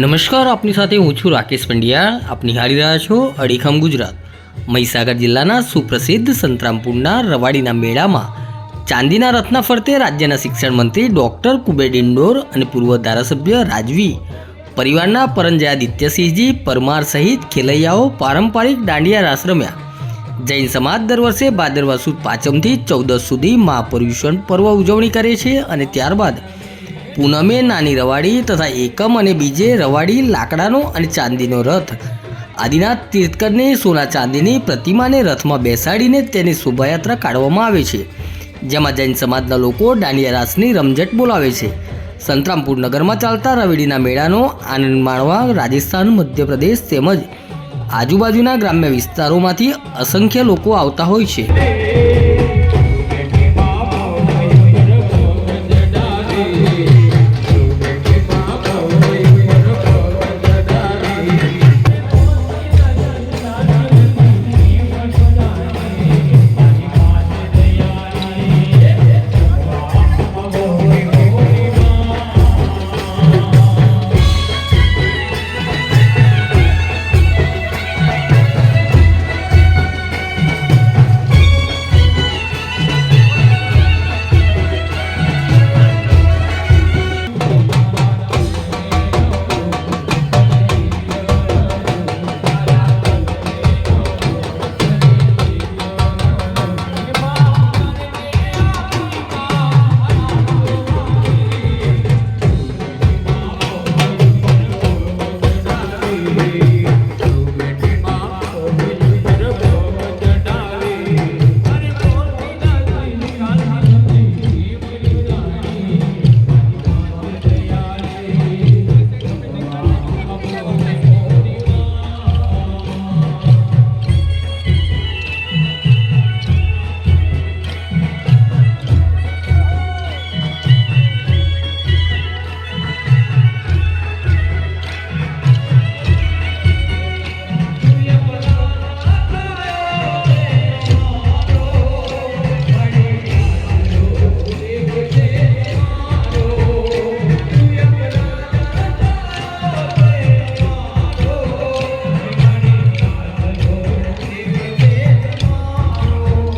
નમસ્કાર, આપની સાથે હું છું રાકેશ પંડ્યા આપ નિહાળી રહ્યા છો અડીખમ ગુજરાત. મહીસાગર જિલ્લાના સુપ્રસિદ્ધ સંતરામપુરના રવાડીના મેળામાં ચાંદીના રથના ફરતે રાજ્યના શિક્ષણ મંત્રી ડૉક્ટર કુબેર ડિંડોર અને પૂર્વ ધારાસભ્ય રાજવી, પરિવારના પરંજયાદિત્યસિંહજી પરમાર સહિત ખેલૈયાઓ પારંપરિક દાંડિયા રાસ રમ્યા જૈન સમાજ દર વર્ષે ભાદરવા સુદ પાંચમથી ચૌદસ સુધી મહાપર્યુષણ પર્વ ઉજવણી કરે છે અને ત્યારબાદ પૂનમે નાની રવાડી તથા એકમ અને બીજે રવાડી લાકડાનો અને ચાંદીનો રથ. આદિનાથ તીર્થકરની સોના ચાંદીની પ્રતિમાને રથમાં બેસાડીને તેની શોભાયાત્રા કાઢવામાં આવે છે, જેમાં જૈન સમાજના લોકો દાંડિયા રાસની રમઝટ બોલાવે છે. સંતરામપુર નગરમાં ચાલતા રવેડીના મેળાનો આનંદ માણવા રાજસ્થાન, મધ્યપ્રદેશ તેમજ આજુબાજુના ગ્રામ્ય વિસ્તારોમાંથી અસંખ્ય લોકો આવતા હોય છે.